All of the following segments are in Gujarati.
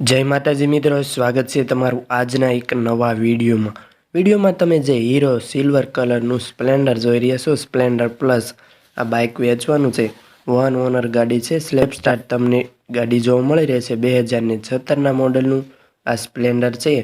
જય માતાજી મિત્રો, સ્વાગત છે તમારું આજના એક નવા વિડીયોમાં. વિડીયોમાં તમે જે હીરો સિલ્વર કલરનું સ્પ્લેન્ડર જોઈ રહ્યા છો, સ્પ્લેન્ડર પ્લસ આ બાઇક વેચવાનું છે વન ઓનર ગાડી છે સ્લેપ સ્ટાર્ટ તમને ગાડી જોવા મળી રહેશે બે હજારની છત્તરના મોડલનું આ સ્પ્લેન્ડર છે.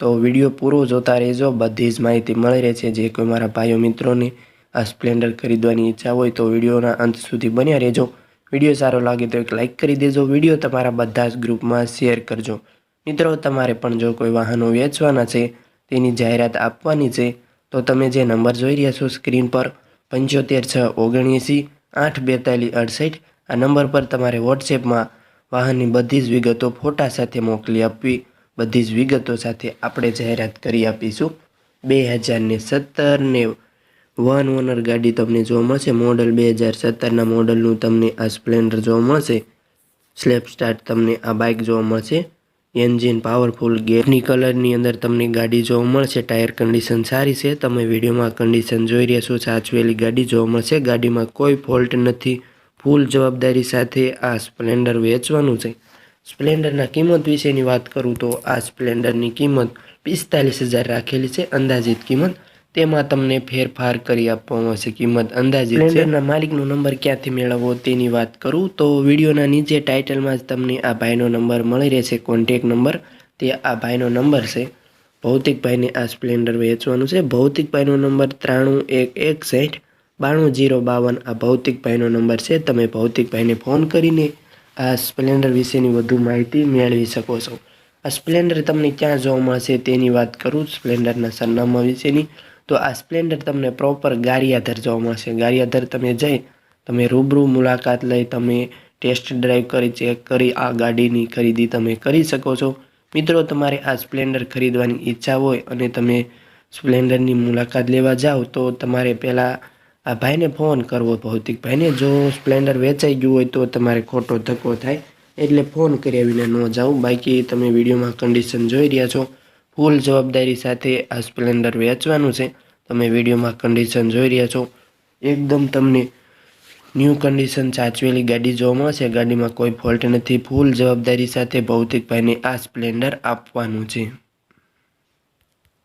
તો વીડિયો પૂરો જોતા રહેજો, બધી જ માહિતી મળી રહેશે જે કોઈ મારા ભાઈઓ મિત્રોને આ સ્પ્લેન્ડર ખરીદવાની ઈચ્છા હોય તો વિડીયોના અંત સુધી બન્યા રહેજો. વીડિયો સારો લાગે તો એક લાઇક કરી દેજો. વીડિયો તમારા બધા જ ગ્રુપમાં શેર કરજો. મિત્રો, તમારે પણ જો કોઈ વાહનો વેચવાના છે, તેની જાહેરાત આપવાની છે, તો તમે જે નંબર જોઈ રહ્યા છો સ્ક્રીન પર, પંચોતેર છ ઓગણએંસી, આઠ બેતાલીસ અડસઠ, આ નંબર પર તમારે વોટ્સએપમાં વાહનની બધી જ વિગતો ફોટા સાથે મોકલી આપવી, બધી જ વિગતો સાથે આપણે જાહેરાત કરી આપીશું. બે હજારને સત્તર ને વન ઓનર ગાડી તમને જોવા મળશે. મોડલ બે હજાર સત્તરના મોડલનું તમને આ સ્પ્લેન્ડર જોવા મળશે. સ્લેપ સ્ટાર્ટ તમને આ બાઇક જોવા મળશે. એન્જિન પાવરફુલ ગેરની કલરની અંદર તમને ગાડી જોવા મળશે. ટાયર કન્ડિશન સારી છે. તમે વિડીયોમાં કન્ડિશન જોઈ રહ્યા છો. સાચવેલી ગાડી જોવા મળશે. ગાડીમાં કોઈ ફોલ્ટ નથી. ફૂલ જવાબદારી સાથે આ સ્પ્લેન્ડર વેચવાનું છે. સ્પ્લેન્ડરના કિંમત વિશેની વાત કરું તો આ સ્પ્લેન્ડરની કિંમત પિસ્તાલીસ હજાર રાખેલી છે. અંદાજિત કિંમત તેમાં તમને ફેરફાર કરી આપવામાં આવશે. કિંમત અંદાજે સ્પ્લેન્ડરના માલિકનો નંબર ક્યાંથી મેળવવો તેની વાત કરું તો વિડીયોના નીચે ટાઇટલમાં જ તમને આ ભાઈનો નંબર મળી રહેશે. Contact number. તે આ ભાઈનો નંબર છે. ભૌતિકભાઈને આ સ્પ્લેન્ડર વેચવાનું છે. ભૌતિકભાઈનો નંબર ત્રાણું એક એકસઠ બાણું જીરો બાવન. આ ભૌતિકભાઈનો નંબર છે. તમે ભૌતિકભાઈને ફોન કરીને આ સ્પ્લેન્ડર વિશેની વધુ માહિતી મેળવી શકો છો. આ સ્પ્લેન્ડર તમને ક્યાં જોવા મળશે તેની વાત કરું. સ્પ્લેન્ડરના સરનામા વિશેની તો આ સ્પ્લેન્ડર તમને પ્રોપર ગારિયાધર જોવા મળશે ગારિયાધર તમે જઈ, તમે રૂબરૂ મુલાકાત લઈ, તમે ટેસ્ટ ડ્રાઈવ કરી ચેક કરી, આ ગાડીની ખરીદી તમે કરી શકો છો. મિત્રો, તમારે આ સ્પ્લેન્ડર ખરીદવાની ઈચ્છા હોય અને તમે સ્પ્લેન્ડરની મુલાકાત લેવા જાઓ, તો તમારે પહેલાં આ ભાઈને ફોન કરવો ભૌતિક ભાઈને. જો સ્પ્લેન્ડર વેચાઈ ગયું હોય તો તમારે ખોટો ધક્કો થાય એટલે ફોન કર્યા વિના ન જાઓ. બાકી તમે વિડીયોમાં કન્ડિશન જોઈ રહ્યા છો. ફૂલ જવાબદારી સાથે આ સ્પ્લેન્ડર વેચવાનું છે. તમે વિડીયોમાં કન્ડિશન જોઈ રહ્યા છો. એકદમ તમને ન્યૂ કન્ડિશન સાચવેલી ગાડી જોવા મળશે. ગાડીમાં કોઈ ફોલ્ટ નથી. ફૂલ જવાબદારી સાથે ભૌતિકભાઈને આ સ્પ્લેન્ડર આપવાનું છે.